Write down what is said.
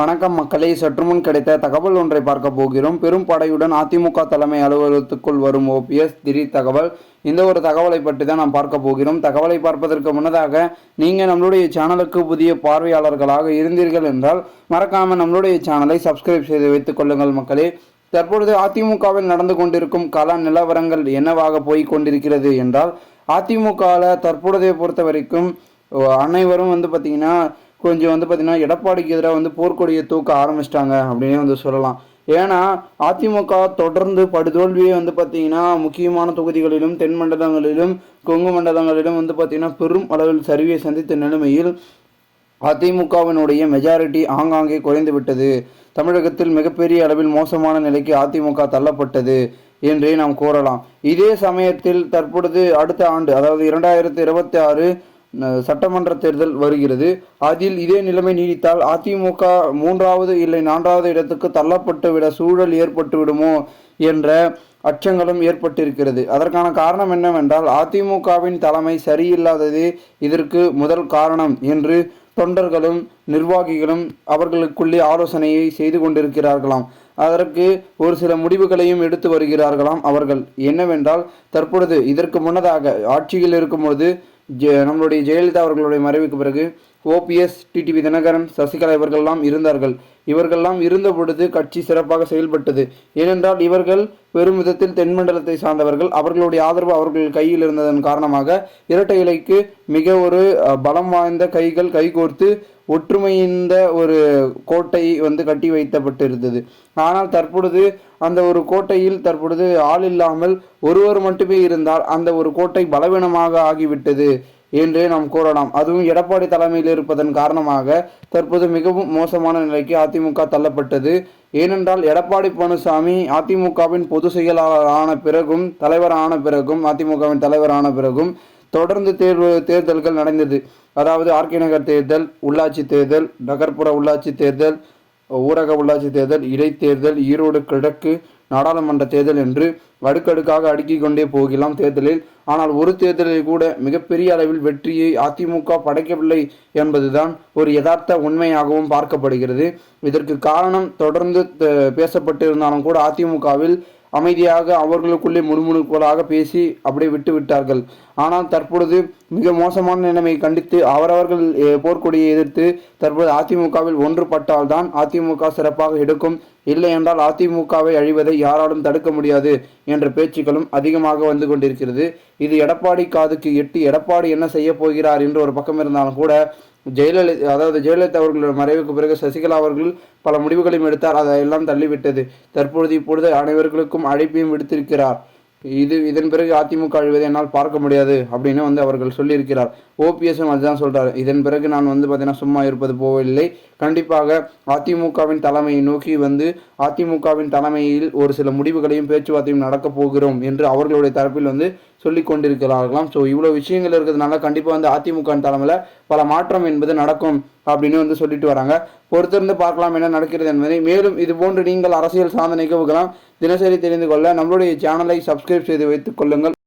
வணக்கம் மக்களே. சற்றுமுன் கிடைத்த தகவல் ஒன்றை பார்க்க போகிறோம். பெரும் படையுடன் அதிமுக தலைமை அலுவலகத்துக்குள் வரும் ஓபிஎஸ் திடீர் தகவல். இந்த ஒரு தகவலை பற்றி தான் நாம் பார்க்க போகிறோம். தகவலை பார்ப்பதற்கு முன்னதாக நீங்கள் நம்மளுடைய சேனலுக்கு புதிய பார்வையாளர்களாக இருந்தீர்கள் என்றால் மறக்காமல் நம்மளுடைய சேனலை சப்ஸ்கிரைப் செய்து வைத்துக் கொள்ளுங்கள் மக்களே. தற்பொழுது அதிமுகவில் நடந்து கொண்டிருக்கும் கல நிலவரங்கள் என்னவாக போய் கொண்டிருக்கிறது என்றால் அதிமுகவில் தற்பொழுதைய பொறுத்த வரைக்கும் அனைவரும் வந்து பார்த்திங்கன்னா கொஞ்சம் வந்து பார்த்திங்கன்னா எடப்பாடிக்கு எதிராக வந்து போர்க்கொடியை தூக்க ஆரம்பிச்சிட்டாங்க அப்படின்னே வந்து சொல்லலாம். ஏன்னா அதிமுக தொடர்ந்து படுதோல்வியை வந்து பார்த்திங்கன்னா முக்கியமான தொகுதிகளிலும் தென் மண்டலங்களிலும் கொங்கு மண்டலங்களிலும் வந்து பார்த்திங்கன்னா பெரும் அளவில் சரிவை சந்தித்த நிலைமையில் அதிமுகவினுடைய மெஜாரிட்டி ஆங்காங்கே குறைந்து விட்டது. தமிழகத்தில் மிகப்பெரிய அளவில் மோசமான நிலைக்கு அதிமுக தள்ளப்பட்டது என்றே நாம் கூறலாம். இதே சமயத்தில் தற்பொழுது அடுத்த ஆண்டு அதாவது இரண்டாயிரத்தி இருபத்தி ஆறு சட்டமன்ற தேர்தல் வருகிறது. அதில் இதே நிலைமை நீடித்தால் அதிமுக மூன்றாவது இல்லை நான்காவது இடத்துக்கு தள்ளப்பட்டு விட சூழல் ஏற்பட்டுவிடுமோ என்ற அச்சங்களும் ஏற்பட்டிருக்கிறது. அதற்கான காரணம் என்னவென்றால் அதிமுகவின் தலைமை சரியில்லாததே இதற்கு முதல் காரணம் என்று தொண்டர்களும் நிர்வாகிகளும் அவர்களுக்குள்ளே ஆலோசனையை செய்து கொண்டிருக்கிறார்களாம். அதற்கு ஒரு சில முடிவுகளையும் எடுத்து வருகிறார்களாம் அவர்கள். என்னவென்றால் தற்பொழுது இதற்கு முன்னதாக ஆட்சியில் இருக்கும்போது ஜெ நம்மளுடைய ஜெயலலிதா அவர்களுடைய மறைவுக்கு பிறகு ஓபிஎஸ் டிடிவி தினகரன் சசிகலா இவர்கள்லாம் இருந்தார்கள். இவர்கள்லாம் இருந்த பொழுது கட்சி சிறப்பாக செயல்பட்டது. ஏனென்றால் இவர்கள் பெரும் விதத்தில் தென்மண்டலத்தை சார்ந்தவர்கள். அவர்களுடைய ஆதரவு அவர்கள் கையில் இருந்ததன் காரணமாக இரட்டை இலைக்கு மிக ஒரு பலம் வாய்ந்த கைகள் கைகோர்த்து ஒற்றுமைந்த ஒரு கோட்டை வந்து கட்டி வைத்தப்பட்டிருந்தது. ஆனால் தற்பொழுது அந்த ஒரு கோட்டையில் தற்பொழுது ஆள் இல்லாமல் ஒருவர் மட்டுமே இருந்தால் அந்த ஒரு கோட்டை பலவீனமாக ஆகிவிட்டது என்றே நாம் கூறலாம். அதுவும் எடப்பாடி தலைமையில் இருப்பதன் காரணமாக தற்போது மிகவும் மோசமான நிலைக்கு அதிமுக தள்ளப்பட்டது. ஏனென்றால் எடப்பாடி பழனிசாமி அதிமுகவின் பொதுச் செயலாளர் ஆன பிறகும் தலைவர் ஆன பிறகும் அதிமுகவின் தலைவர் ஆன பிறகும் தொடர்ந்து தேர்வு தேர்தல்கள் நடந்தது. அதாவது ஆர்கே நகர் தேர்தல் உள்ளாட்சி தேர்தல் நகர்ப்புற உள்ளாட்சி தேர்தல் ஊரக உள்ளாட்சி தேர்தல் இடைத்தேர்தல் ஈரோடு கிழக்கு நாடாளுமன்ற தேர்தல் என்று அடுக்கடுக்காக அடுக்கிக் கொண்டே போகலாம் தேர்தலில். ஆனால் ஒரு தேர்தலில் கூட மிகப்பெரிய அளவில் வெற்றியை அதிமுக படைக்கவில்லை என்பதுதான் ஒரு யதார்த்த உண்மையாகவும் பார்க்கப்படுகிறது. இதற்கு காரணம் தொடர்ந்து பேசப்பட்டிருந்தாலும் கூட அதிமுகவில் அமைதியாக அவர்களுக்குள்ளே முணுமுணுக்களாக பேசி அப்படியே விட்டு விட்டார்கள். ஆனால் தற்பொழுது மிக மோசமான நிலைமை கண்டித்து அவரவர்கள் போர்க்கொடியை எதிர்த்து தற்போது அதிமுகவில் ஒன்றுபட்டால்தான் அதிமுக சிறப்பாக எடுக்கும். இல்லை என்றால் அதிமுகவை அழிவதை யாராலும் தடுக்க முடியாது என்ற பேச்சுக்களும் அதிகமாக வந்து கொண்டிருக்கிறது. இது எடப்பாடி காதுக்கு எட்டி எடப்பாடி என்ன செய்ய போகிறார் என்று ஒரு பக்கம் இருந்தாலும் கூட ஜெயலலிதா அதாவது ஜெயலலிதா அவர்களோட மறைவுக்கு பிறகு சசிகலா அவர்கள் பல முடிவுகளையும் எடுத்தார். அதையெல்லாம் தள்ளிவிட்டது. தற்பொழுது இப்பொழுது அனைவர்களுக்கும் அழைப்பையும் விடுத்திருக்கிறார். இது இதன் பிறகு அதிமுக அழிவதை என்னால் பார்க்க முடியாது அப்படின்னு வந்து அவர்கள் சொல்லியிருக்கிறார். ஓபிஎஸும் அதுதான் சொல்கிறார் இதன் பிறகு நான் வந்து பார்த்தீங்கன்னா சும்மா இருப்பது போவதில்லை கண்டிப்பாக அதிமுகவின் தலைமையை நோக்கி வந்து அதிமுகவின் தலைமையில் ஒரு சில முடிவுகளையும் பேச்சுவார்த்தையும் நடக்கப் போகிறோம் என்று அவர்களுடைய தரப்பில் வந்து சொல்லி கொண்டிருக்கிறார்களாம். ஸோ இவ்வளோ விஷயங்கள் இருக்கிறதுனால கண்டிப்பாக வந்து அதிமுக தலைமையில் பல மாற்றம் என்பது நடக்கும் அப்படின்னு வந்து சொல்லிட்டு வராங்க. பொறுத்திருந்து பார்க்கலாம் என்ன நடக்கிறது என்பதை. மேலும் இது போன்று நீங்கள் அரசியல் சார்ந்த நிகழ்வுகளாம் தினசரி தெரிந்து கொள்ள நம்மளுடைய சேனலை சப்ஸ்கிரைப் செய்து வைத்துக் கொள்ளுங்கள்.